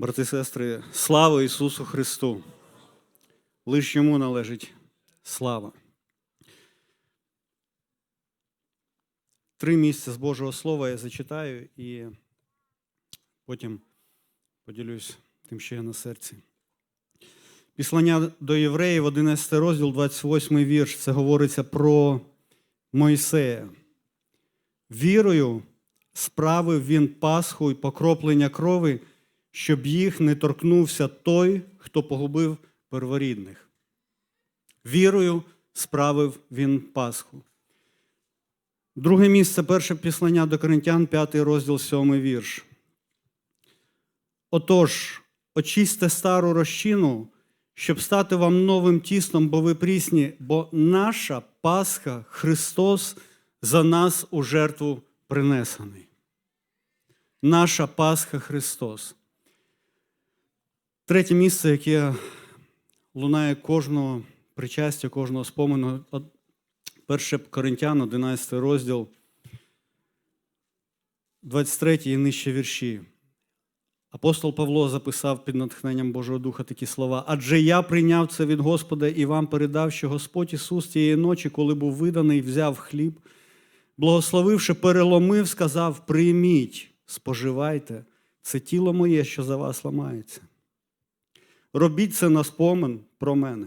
Брати і сестри, слава Ісусу Христу! Лиш йому належить слава. Три місця з Божого Слова я зачитаю і потім поділюсь тим, що є на серці. Післання до євреїв, 11 розділ, 28 вірш. Це говориться про Мойсея. Вірою справив він Пасху і покроплення крови, щоб їх не торкнувся той, хто погубив перворідних. Вірою справив він Пасху. Друге місце перше післання до Коринтян, 5 розділ, 7 вірш. Отож, очисьте стару розчину, щоб стати вам новим тістом, бо ви прісні, бо наша Пасха, Христос, за нас у жертву принесений. Наша Пасха Христос. Третє місце, яке лунає кожного причастя, кожного спомену. Перше Коринтян, 11 розділ, 23 і нижче вірші. Апостол Павло записав під натхненням Божого Духа такі слова. Адже я прийняв це від Господа і вам передав, що Господь Ісус тієї ночі, коли був виданий, взяв хліб, благословивши, переломив, сказав: Прийміть, споживайте, це тіло моє, що за вас ламається. Робіть це на спомин про мене.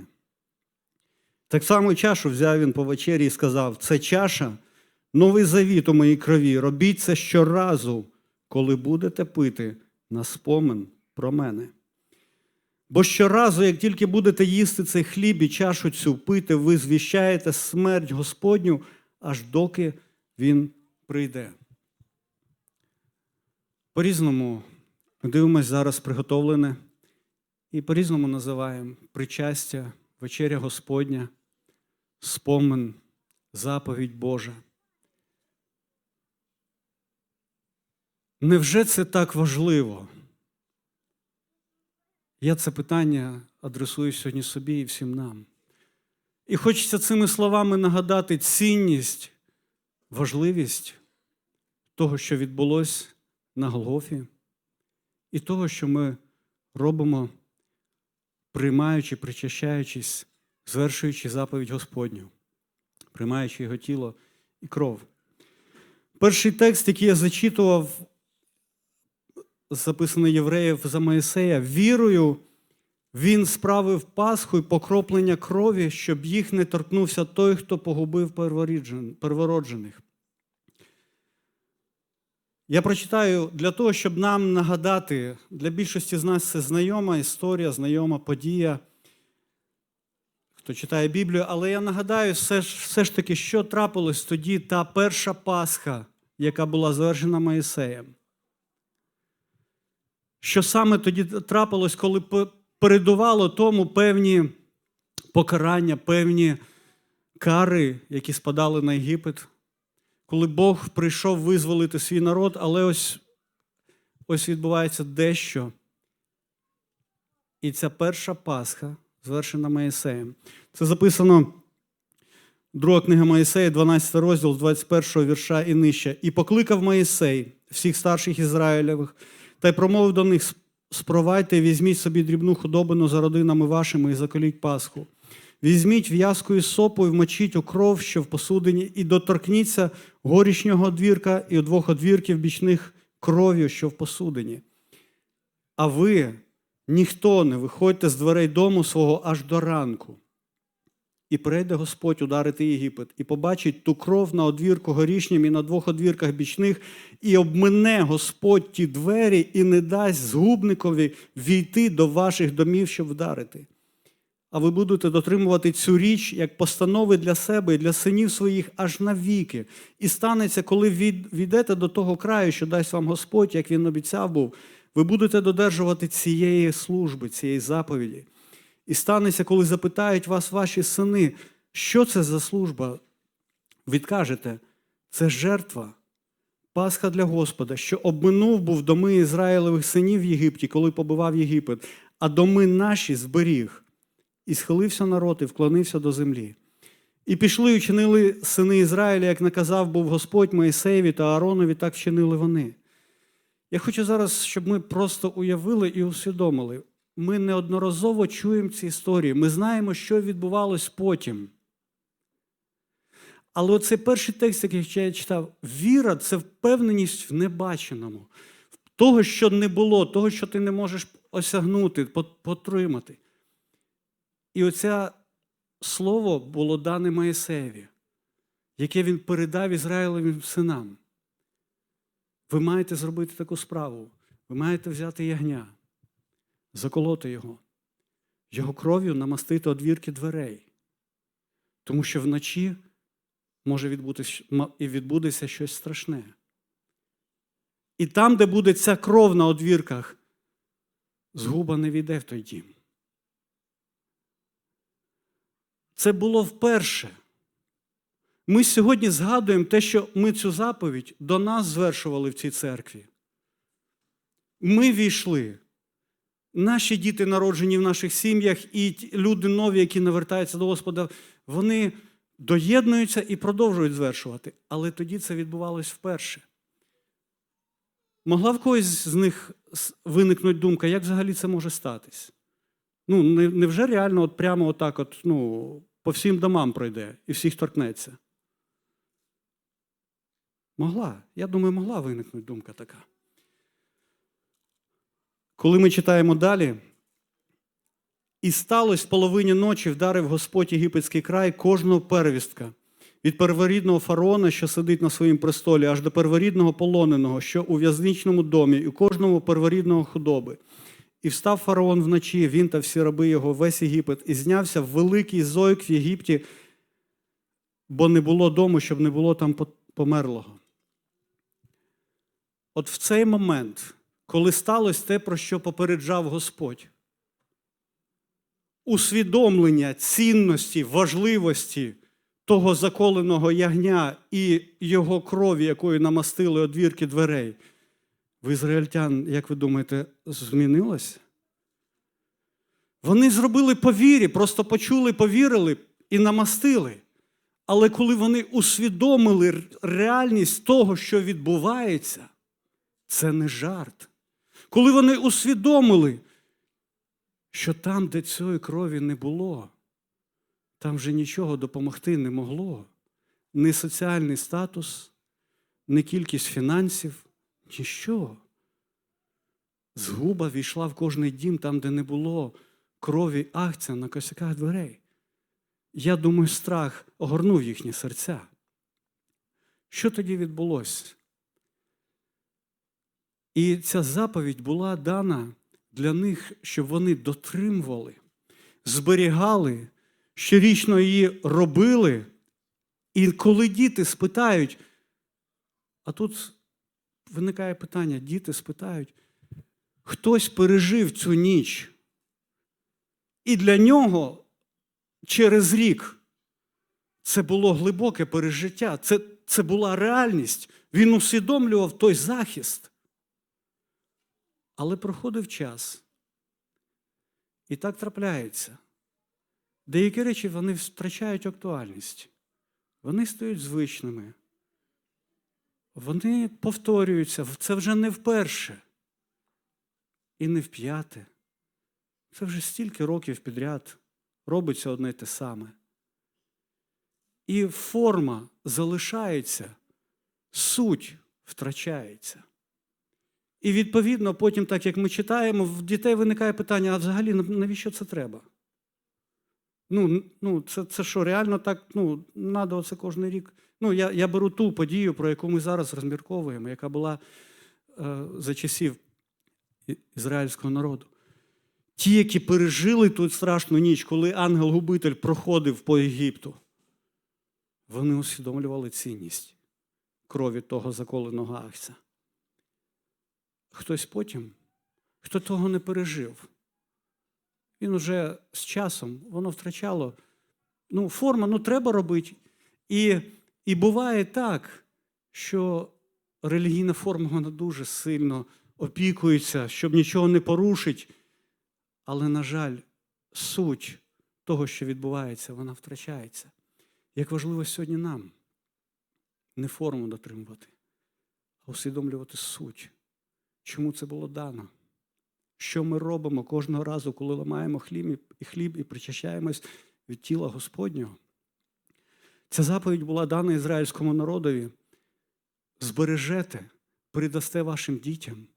Так само чашу взяв він по вечері і сказав: Це чаша, новий завіт у моїй крові. Робіть це щоразу, коли будете пити на спомин про мене. Бо щоразу, як тільки будете їсти цей хліб і чашу цю пити, ви звіщаєте смерть Господню, аж доки Він прийде. По-різному ми дивимося зараз приготовлене і по-різному називаємо причастя, вечеря Господня, спомин, заповідь Божа. Невже це так важливо? Я це питання адресую сьогодні собі і всім нам. І хочеться цими словами нагадати цінність, важливість того, що відбулося на Голгофі, і того, що ми робимо, приймаючи, причащаючись, звершуючи заповідь Господню, приймаючи його тіло і кров. Перший текст, який я зачитував, записаний євреїв за Моїсея, вірою він справив Пасху і покроплення крові, щоб їх не торкнувся той, хто погубив первороджених. Я прочитаю для того, щоб нам нагадати, для більшості з нас це знайома історія, знайома подія, хто читає Біблію, але я нагадаю все ж, все ж таки, що трапилось тоді та перша Пасха, яка була завершена Моїсеєм. Що саме тоді трапилось, коли передувало тому певні покарання, певні кари, які спадали на Єгипет, коли Бог прийшов визволити свій народ, але ось, ось відбувається дещо. І ця перша Пасха звершена Моїсеєм. Це записано. Друга книга Моїсея, 12 розділ, з 21 вірша і нижче. І покликав Моїсей всіх старших Ізраїлевих, та й промовив до них: спровайте, візьміть собі дрібну худобину за родинами вашими і заколіть Пасху. Візьміть в'язку із сопу і вмочіть у кров, що в посудині, і доторкніться горішнього одвірка і двох одвірків бічних кров'ю, що в посудині. А ви, ніхто не виходьте з дверей дому свого аж до ранку. І прийде Господь ударити Єгипет, і побачить ту кров на одвірку горішнім і на двох одвірках бічних, і обмине Господь ті двері і не дасть згубникові війти до ваших домів, щоб вдарити. А ви будете дотримувати цю річ як постанови для себе і для синів своїх аж навіки. І станеться, коли війдете до того краю, що дасть вам Господь, як він обіцяв був, ви будете додержувати цієї служби, цієї заповіді. І станеться, коли запитають вас ваші сини, що це за служба? Відкажете, це жертва, Пасха для Господа, що обминув був доми Ізраїлевих синів в Єгипті, коли побивав Єгипет, а доми наші зберіг. І схилився народ і вклонився до землі. І пішли і вчинили сини Ізраїля, як наказав був Господь Моїсеєві та Ааронові, так вчинили вони. Я хочу зараз, щоб ми просто уявили і усвідомили. Ми неодноразово чуємо ці історії, ми знаємо, що відбувалось потім. Але оцей перший текст, який я читав, віра це впевненість в небаченому, того, що не було, того, що ти не можеш осягнути, потримати. І оце слово було дане Моїсеєві, яке він передав Ізраїлевим синам. Ви маєте зробити таку справу. Ви маєте взяти ягня, заколоти його, його кров'ю намастити одвірки дверей. Тому що вночі може відбутися і відбудеться щось страшне. І там, де буде ця кров на одвірках, згуба не війде в той дім. Це було вперше. Ми сьогодні згадуємо те, що ми цю заповідь до нас звершували в цій церкві. Ми війшли. Наші діти, народжені в наших сім'ях, і люди нові, які навертаються до Господа, вони доєднуються і продовжують звершувати. Але тоді це відбувалось вперше. Могла в когось з них виникнути думка, як взагалі це може статись? Ну, невже реально от прямо отак от, ну, по всім домам пройде і всіх торкнеться? Могла. Я думаю, могла виникнути думка така. Коли ми читаємо далі, і сталося в половині ночі вдарив Господь єгипетський край кожного первістка, від перворідного фараона, що сидить на своїм престолі, аж до перворідного полоненого, що у в'язничному домі, і кожному перворідного худоби. І встав фараон вночі, він та всі раби його, весь Єгипет, і знявся великий зойк в Єгипті, бо не було дому, щоб не було там померлого. От в цей момент, коли сталося те, про що попереджав Господь, усвідомлення цінності, важливості того заколеного ягня і його крові, якою намастили одвірки дверей, в ізраїльтян, як ви думаєте, змінилося? Вони зробили по вірі, просто почули, повірили і намастили. Але коли вони усвідомили реальність того, що відбувається, це не жарт. Коли вони усвідомили, що там, де цієї крові не було, там вже нічого допомогти не могло. Ні соціальний статус, ні кількість фінансів, ніщо. Згуба війшла в кожний дім там, де не було крові акція на косяках дверей. Я думаю, страх огорнув їхні серця. Що тоді відбулося? І ця заповідь була дана для них, щоб вони дотримували, зберігали, щорічно її робили. І коли діти спитають, а тут виникає питання: діти спитають, хтось пережив цю ніч. І для нього через рік це було глибоке пережиття, це, це була реальність. Він усвідомлював той захист. Але проходив час. І так трапляється. Деякі речі вони втрачають актуальність. Вони стають звичними. Вони повторюються. Це вже не вперше. І не вп'яте. Це вже стільки років підряд робиться одне й те саме. І форма залишається, суть втрачається. І відповідно, потім, так як ми читаємо, в дітей виникає питання: а взагалі навіщо це треба? Ну, ну це це що, реально так ну, треба оце кожен рік. Ну, Я я беру ту подію, про яку ми зараз розмірковуємо, яка була е, за часів ізраїльського народу. Ті, які пережили ту страшну ніч, коли ангел-губитель проходив по Єгипту, вони усвідомлювали цінність крові того заколеного акця. Хтось потім, хто того не пережив, він уже з часом воно втрачало. Ну, форма ну, треба робити. І і буває так, що релігійна форма вона дуже сильно опікується, щоб нічого не порушить. Але, на жаль, суть того, що відбувається, вона втрачається. Як важливо сьогодні нам не форму дотримувати, а усвідомлювати суть чому це було дано. Що ми робимо кожного разу, коли ламаємо хліб і хліб і причащаємось від тіла Господнього. Ця заповідь була дана ізраїльському народові. Збережете, передасте вашим дітям.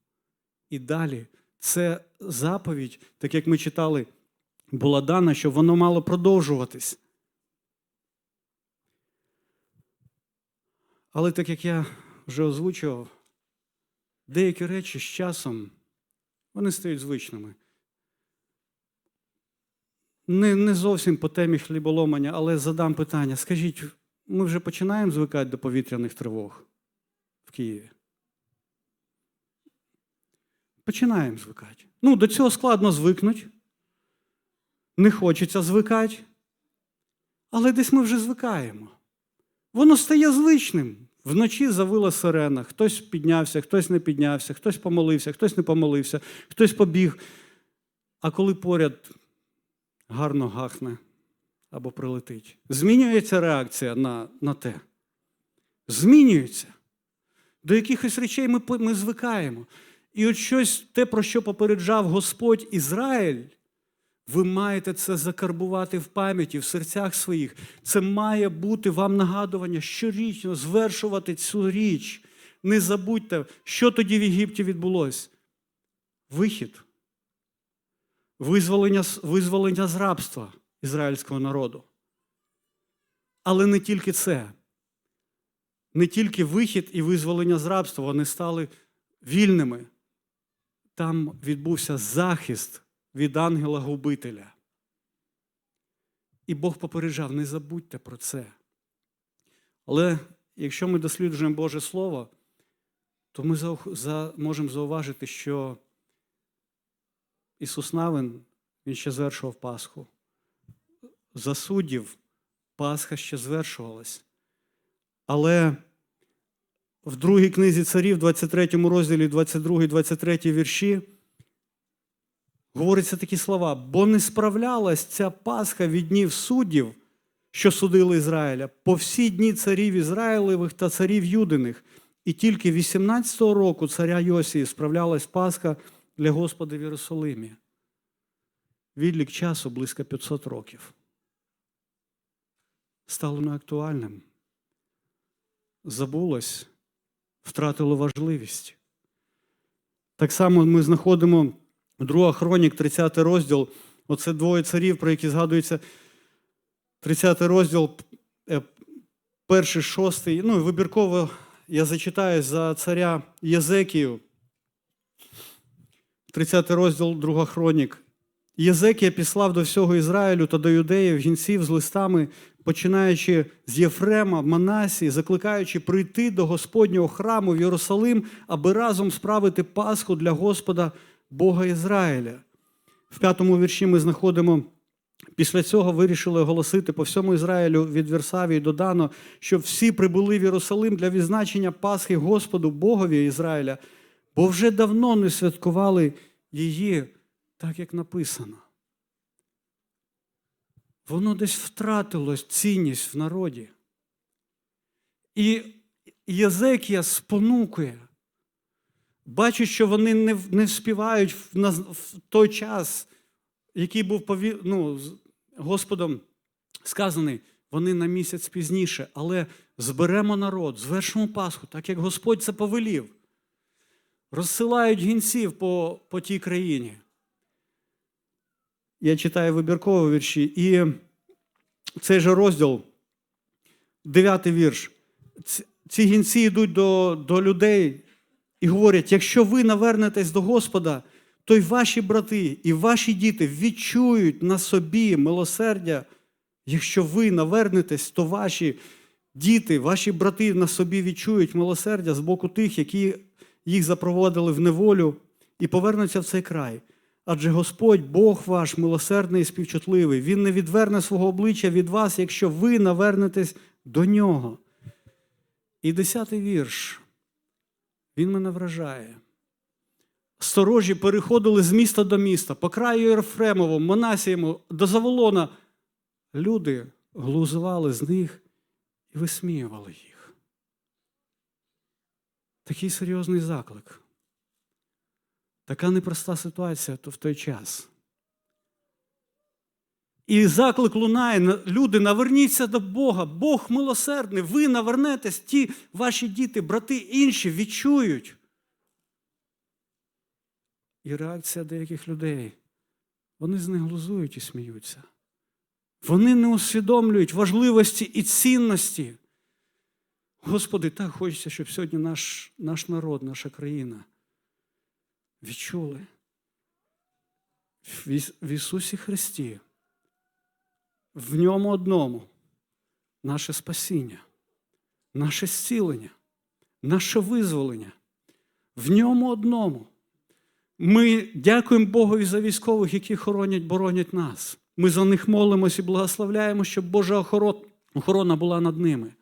І далі це заповідь, так як ми читали, була дана, щоб воно мало продовжуватись. Але так як я вже озвучував, деякі речі з часом вони стають звичними. Не, не зовсім по темі хліболомання, але задам питання. Скажіть, ми вже починаємо звикати до повітряних тривог в Києві? Починаємо звикати. Ну, до цього складно звикнути. Не хочеться звикати. Але десь ми вже звикаємо. Воно стає звичним. Вночі завила сирена, хтось піднявся, хтось не піднявся, хтось помолився, хтось не помолився, хтось побіг. А коли поряд гарно гахне або прилетить, змінюється реакція на, на те. Змінюється. До якихось речей ми, ми звикаємо. І от щось, те, про що попереджав Господь Ізраїль, ви маєте це закарбувати в пам'яті, в серцях своїх. Це має бути вам нагадування щорічно звершувати цю річ. Не забудьте, що тоді в Єгипті відбулося. Вихід, визволення, визволення з рабства ізраїльського народу. Але не тільки це. Не тільки вихід і визволення з рабства, вони стали вільними. Там відбувся захист від ангела-губителя. І Бог попереджав, не забудьте про це. Але якщо ми досліджуємо Боже Слово, то ми зау- за- можемо зауважити, що Ісус Навин, Він ще звершував Пасху. За суддів Пасха ще звершувалась. Але в другій книзі царів, 23 розділі, 22-23 вірші, говориться такі слова: бо не справлялась ця Пасха від днів суддів, що судили Ізраїля, по всі дні царів Ізраїлевих та царів Юдиних. І тільки 18-го року царя Йосії справлялась Пасха для Господа в Єрусалимі. Відлік часу близько 500 років. Стало неактуальним. Забулось, втратило важливість. Так само ми знаходимо Друга Хронік, 30 розділ. Оце двоє царів, про які згадується 30 розділ, е, перший, шостий. Ну, вибірково я зачитаю за царя Єзекію. 30 розділ Друга Хронік. Єзекія післав до всього Ізраїлю та до юдеїв гінців з листами, починаючи з Єфрема, Манасії, закликаючи прийти до Господнього храму в Єрусалим, аби разом справити Пасху для Господа Бога Ізраїля. В п'ятому вірші ми знаходимо. Після цього вирішили оголосити по всьому Ізраїлю від Версавії до Дано, щоб всі прибули в Єрусалим для відзначення Пасхи Господу Богові Ізраїля, бо вже давно не святкували її так, як написано. Воно десь втратило цінність в народі. І Єзекія спонукує, бачить, що вони не, не вспівають в, на- в той час, який був пові... ну, Господом сказаний, вони на місяць пізніше, але зберемо народ, звершимо Пасху, так як Господь це повелів. Розсилають гінців по, по тій країні. Я читаю вибіркові вірші, і цей же розділ, дев'ятий вірш. Ці гінці йдуть до, до людей і говорять: якщо ви навернетесь до Господа, то й ваші брати, і ваші діти відчують на собі милосердя. Якщо ви навернетесь, то ваші діти, ваші брати на собі відчують милосердя з боку тих, які їх запроводили в неволю, і повернуться в цей край. Адже Господь, Бог ваш, милосердний і співчутливий, Він не відверне свого обличчя від вас, якщо ви навернетесь до нього. І десятий вірш. Він мене вражає. Сторожі переходили з міста до міста, по краю Єрфремову, Монасієму, до Заволона. Люди глузували з них і висміювали їх. Такий серйозний заклик. Така непроста ситуація то в той час. І заклик лунає, люди, наверніться до Бога, Бог милосердний, ви навернетесь, ті ваші діти, брати інші відчують. І реакція деяких людей. Вони з них глузують і сміються. Вони не усвідомлюють важливості і цінності. Господи, так хочеться, щоб сьогодні наш, наш народ, наша країна відчули в Ісусі Христі, в ньому одному наше спасіння, наше зцілення, наше визволення. В ньому одному. Ми дякуємо Богові за військових, які хоронять, боронять нас. Ми за них молимось і благословляємо, щоб Божа охорона була над ними.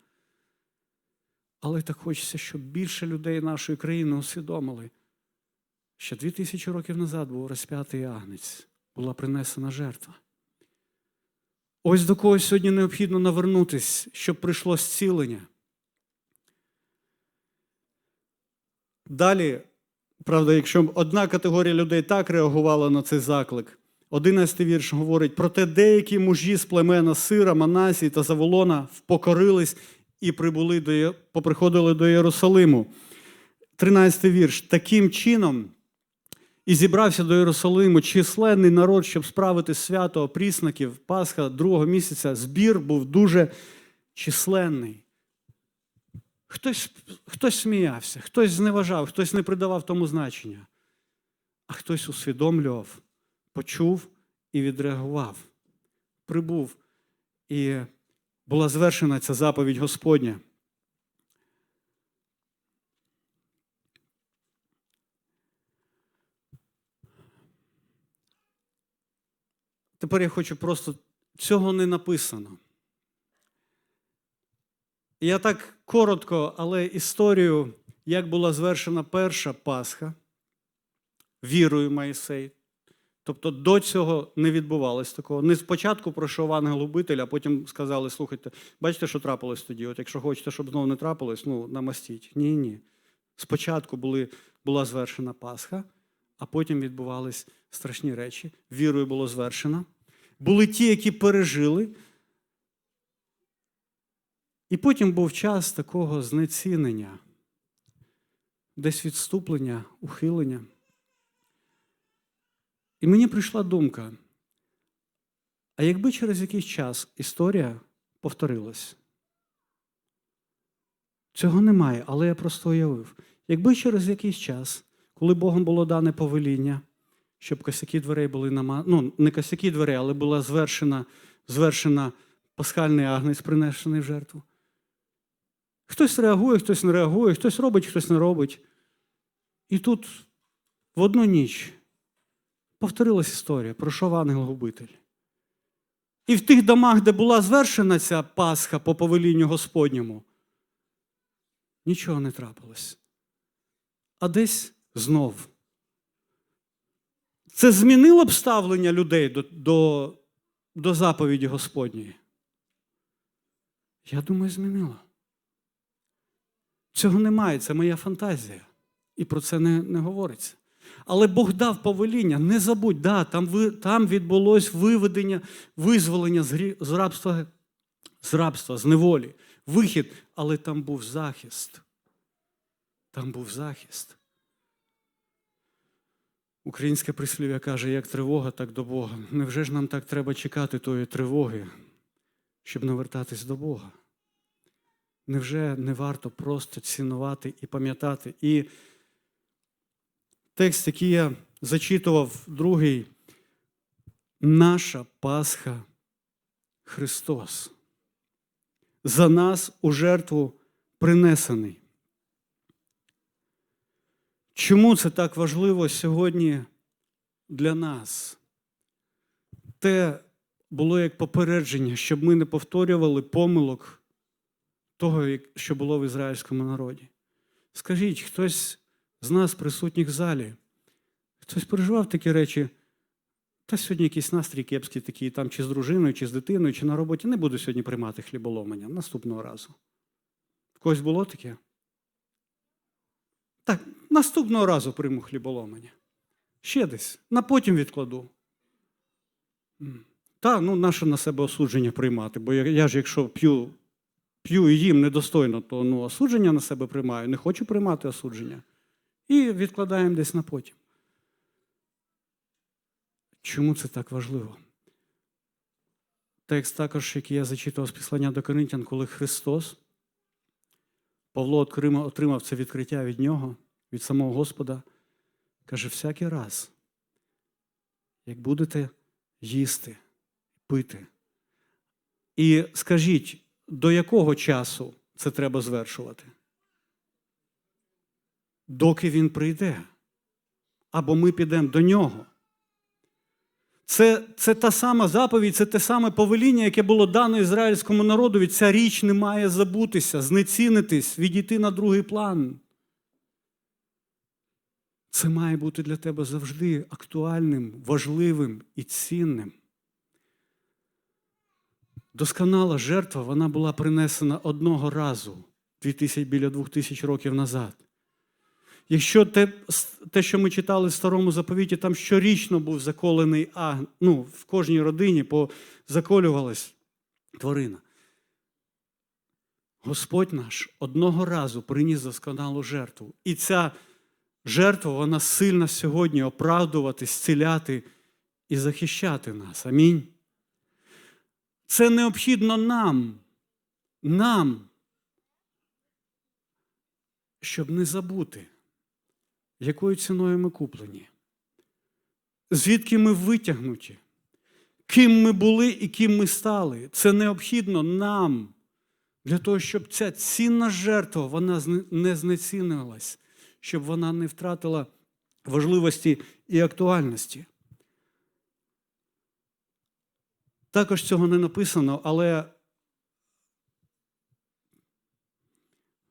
Але так хочеться, щоб більше людей нашої країни усвідомили, що дві тисячі років назад був розп'ятий агнець, була принесена жертва. Ось до кого сьогодні необхідно навернутись, щоб прийшло зцілення. Далі, правда, якщо одна категорія людей так реагувала на цей заклик, 11 вірш говорить: проте деякі мужі з племена Сира, Манасії та Заволона впокорились і прибули до, поприходили до Єрусалиму. 13 вірш. Таким чином і зібрався до Єрусалиму численний народ, щоб справити свято опрісників Пасха другого місяця. Збір був дуже численний. Хтось, хтось сміявся, хтось зневажав, хтось не придавав тому значення, а хтось усвідомлював, почув і відреагував. Прибув, і була звершена ця заповідь Господня. Тепер я хочу просто цього не написано. Я так коротко, але історію, як була звершена перша Пасха вірою Моїсей. Тобто до цього не відбувалось такого. Не спочатку пройшов ангел-губитель, а потім сказали: слухайте, бачите, що трапилось тоді? От якщо хочете, щоб знову не трапилось, ну намастіть. Ні, ні. Спочатку були, була звершена Пасха, а потім відбувались страшні речі. Вірою було звершено. Були ті, які пережили. І потім був час такого знецінення, десь відступлення, ухилення. І мені прийшла думка: а якби через якийсь час історія повторилась? Цього немає, але я просто уявив. Якби через якийсь час, коли Богом було дане повеління, щоб косяки дверей були нама... ну, не косяки дверей, але була звершена, звершена пасхальний агнець, принесений в жертву. Хтось реагує, хтось не реагує, хтось робить, хтось не робить. І тут в одну ніч повторилась історія, пройшов ангел-губитель. І в тих домах, де була звершена ця Пасха по повелінню Господньому, нічого не трапилось. А десь знов. Це змінило б ставлення людей до, до, до заповіді Господньої? Я думаю, змінило. Цього немає, це моя фантазія. І про це не, не говориться. Але Бог дав повеління, не забудь, да, там, ви, там відбулось виведення, визволення з, грі, з, рабства, з рабства, з неволі, вихід, але там був захист. Там був захист. Українське прислів'я каже, як тривога, так до Бога. Невже ж нам так треба чекати тої тривоги, щоб навертатись до Бога? Невже не варто просто цінувати і пам'ятати? І текст, який я зачитував, другий, наша Пасха Христос. За нас у жертву принесений. Чому це так важливо сьогодні для нас? Те було як попередження, щоб ми не повторювали помилок того, що було в ізраїльському народі. Скажіть, хтось з нас, присутніх в залі, хтось переживав такі речі, та сьогодні якийсь настрій кепський такий, там чи з дружиною, чи з дитиною, чи на роботі не буду сьогодні приймати хліболомання наступного разу. В когось було таке? Так, наступного разу прийму хліболомання. Ще десь. На потім відкладу. Та, ну, наше на себе осудження приймати, бо я, ж, якщо п'ю, п'ю і їм недостойно, то ну, осудження на себе приймаю. Не хочу приймати осудження. І відкладаємо десь на потім. Чому це так важливо? Текст також, який я зачитував з післання до Коринтян, коли Христос, Павло отримав, це відкриття від нього, від самого Господа, каже, всякий раз, як будете їсти, пити, і скажіть, до якого часу це треба звершувати? Доки він прийде, або ми підемо до нього. Це, це та сама заповідь, це те саме повеління, яке було дано ізраїльському народу. Ця річ не має забутися, знецінитись, відійти на другий план. Це має бути для тебе завжди актуальним, важливим і цінним. Досконала жертва вона була принесена одного разу, 2000, біля двох тисяч років назад. Якщо те, те, що ми читали в старому заповіті, там щорічно був заколений аг, ну, в кожній родині заколювалась тварина. Господь наш одного разу приніс досконалу жертву. І ця жертва, вона сильна сьогодні оправдувати, зціляти і захищати нас. Амінь. Це необхідно нам, нам, щоб не забути якою ціною ми куплені, звідки ми витягнуті, ким ми були і ким ми стали. Це необхідно нам для того, щоб ця цінна жертва вона не знецінилась, щоб вона не втратила важливості і актуальності. Також цього не написано, але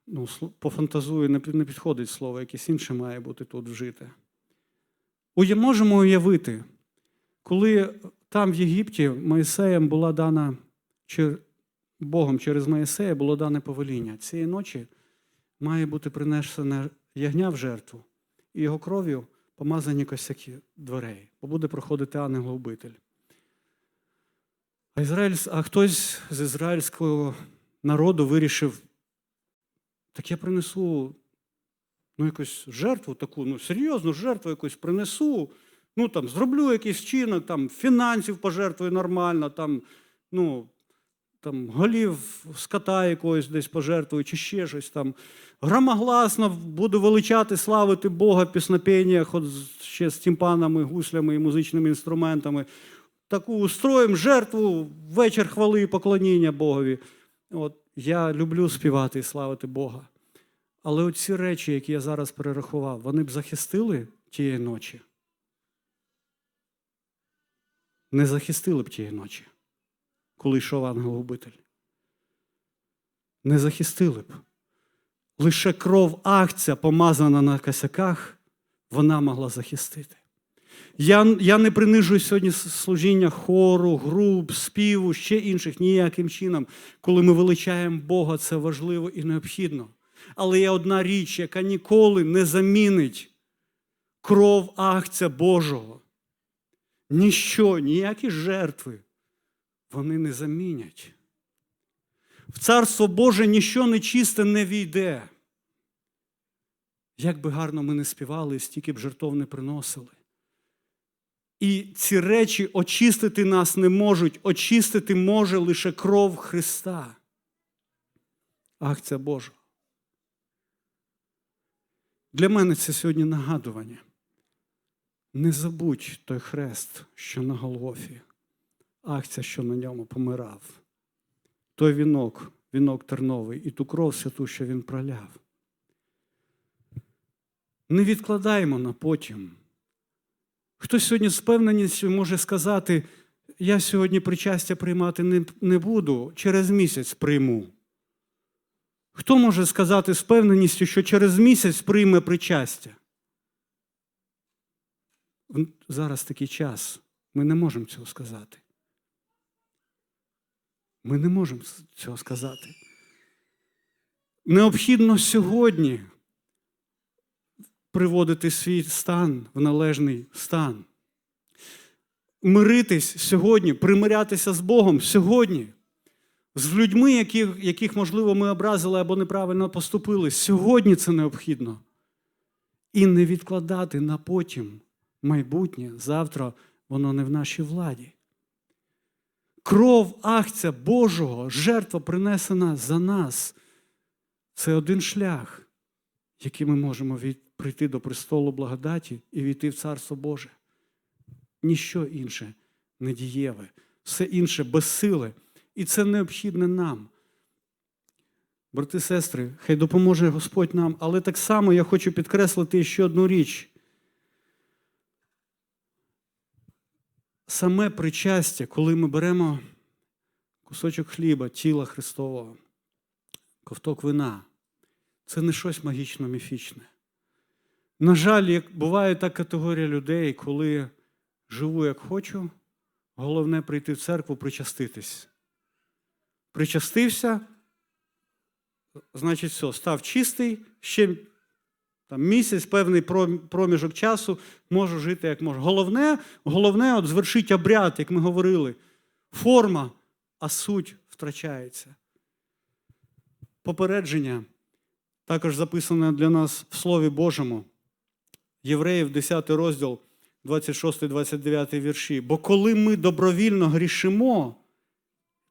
ну, пофантазую, не підходить слово, якесь інше має бути тут вжите. Можемо уявити, коли там в Єгипті Моїсеєм була дана, Богом через Моїсея було дане повеління. Цієї ночі має бути принесене ягня в жертву і його кров'ю помазані косяки дверей, бо буде проходити ангел-убитель. А, а хтось з ізраїльського народу вирішив так я принесу ну, якусь жертву таку, ну, серйозну жертву якусь принесу, ну там зроблю якийсь вчинок, там фінансів пожертвую нормально, там, ну, там голів скота якогось десь пожертвую, чи ще щось там. Громогласно буду величати, славити Бога в піснопеннях, от ще з тімпанами, гуслями і музичними інструментами. Таку устроїмо жертву, вечір хвали і поклоніння Богові. От. Я люблю співати і славити Бога. Але оці речі, які я зараз перерахував, вони б захистили тієї ночі. Не захистили б тієї ночі, коли йшов ангел-губитель. Не захистили б. Лише кров акця, помазана на косяках, вона могла захистити. Я я не принижую сьогодні служіння хору, груп, співу, ще інших ніяким чином. Коли ми величаємо Бога, це важливо і необхідно. Але є одна річ, яка ніколи не замінить кров Ахця Божого. Ніщо, ніякі жертви вони не замінять. В Царство Боже ніщо нечисте не війде. Як би гарно ми не співали, стільки б жертов не приносили. І ці речі очистити нас не можуть, очистити може лише кров Христа. Акція Божа. Для мене це сьогодні нагадування. Не забудь той хрест, що на Голгофі, акція, що на ньому помирав, той вінок, вінок терновий і ту кров святу, що він проляв. Не відкладаємо на потім. Хтось сьогодні з впевненістю може сказати, я сьогодні причастя приймати не, буду, через місяць прийму. Хто може сказати з впевненістю, що через місяць прийме причастя? Зараз такий час. Ми не можемо цього сказати. Ми не можемо цього сказати. Необхідно сьогодні приводити свій стан в належний стан. Миритись сьогодні, примирятися з Богом сьогодні, з людьми, яких, яких, можливо, ми образили або неправильно поступили. Сьогодні це необхідно. І не відкладати на потім майбутнє, завтра воно не в нашій владі. Кров ахця Божого, жертва принесена за нас. Це один шлях, який ми можемо від, прийти до престолу благодаті і війти в Царство Боже. Ніщо інше не дієве, все інше безсиле. І це необхідне нам. Брати і сестри, хай допоможе Господь нам, але так само я хочу підкреслити ще одну річ. Саме причастя, коли ми беремо кусочок хліба, тіла Христового, ковток вина, це не щось магічно-міфічне. На жаль, буває та категорія людей, коли живу як хочу, головне прийти в церкву, причаститись. Причастився, значить, все, став чистий, ще там, місяць, певний проміжок часу можу жити як можу. Головне, головне от звершити обряд, як ми говорили, форма, а суть втрачається. Попередження також записане для нас в Слові Божому. Євреїв, 10 розділ, 26-29 вірші. Бо коли ми добровільно грішимо,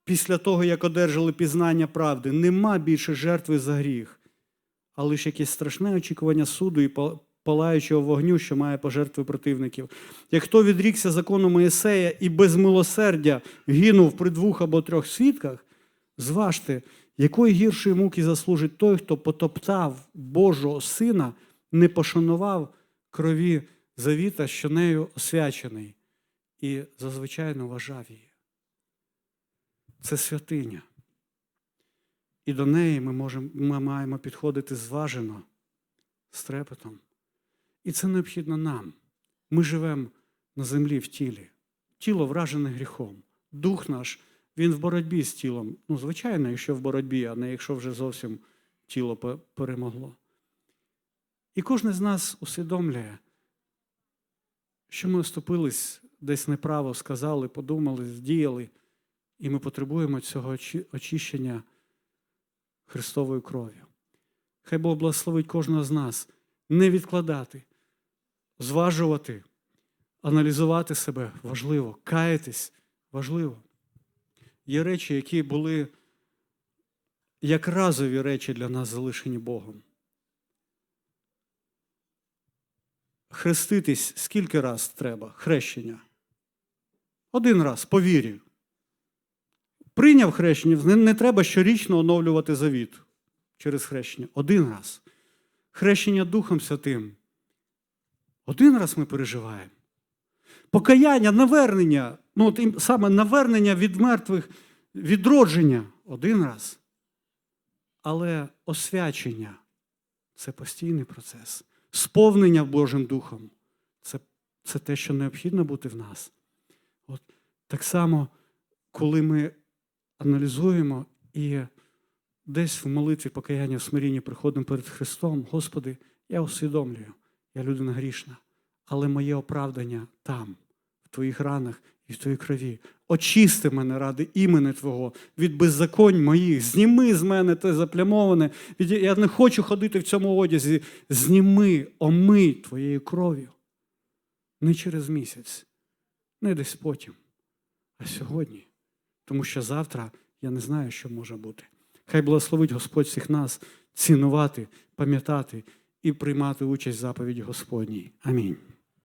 після того, як одержали пізнання правди, нема більше жертви за гріх, а лише якесь страшне очікування суду і палаючого вогню, що має пожертви противників. Як хто відрікся закону Моїсея і без милосердя гинув при двох або трьох свідках, зважте, якої гіршої муки заслужить той, хто потоптав Божого Сина, не пошанував крові завіта, що нею освячений, і зазвичай вважав її. Це святиня. І до неї ми, можемо, ми маємо підходити зважено, з трепетом. І це необхідно нам. Ми живемо на землі в тілі. Тіло вражене гріхом. Дух наш, він в боротьбі з тілом. Ну, звичайно, якщо в боротьбі, а не якщо вже зовсім тіло перемогло. І кожен з нас усвідомлює, що ми оступились десь неправо, сказали, подумали, здіяли, і ми потребуємо цього очищення Христовою кров'ю. Хай Бог благословить кожного з нас не відкладати, зважувати, аналізувати себе важливо, каятись важливо. Є речі, які були як разові речі для нас залишені Богом. Хреститись скільки раз треба? Хрещення? Один раз, по вірі. Прийняв хрещення, не, треба щорічно оновлювати завіт через хрещення. Один раз. Хрещення Духом Святим. Один раз ми переживаємо. Покаяння, навернення, ну от саме навернення від мертвих, відродження один раз. Але освячення це постійний процес. Сповнення Божим Духом це це те, що необхідно бути в нас. От Так само, коли ми аналізуємо і десь в молитві покаяння в смирінні приходимо перед Христом, Господи, я усвідомлюю, я людина грішна, але моє оправдання там, в Твоїх ранах і в Твоїй крові. Очисти мене ради імени Твого від беззаконь моїх, зніми з мене те заплямоване. Я не хочу ходити в цьому одязі. Зніми, омий Твоєю кров'ю. Не через місяць, не десь потім, а сьогодні. Тому що завтра я не знаю, що може бути. Хай благословить Господь всіх нас цінувати, пам'ятати і приймати участь в заповіді Господній. Амінь.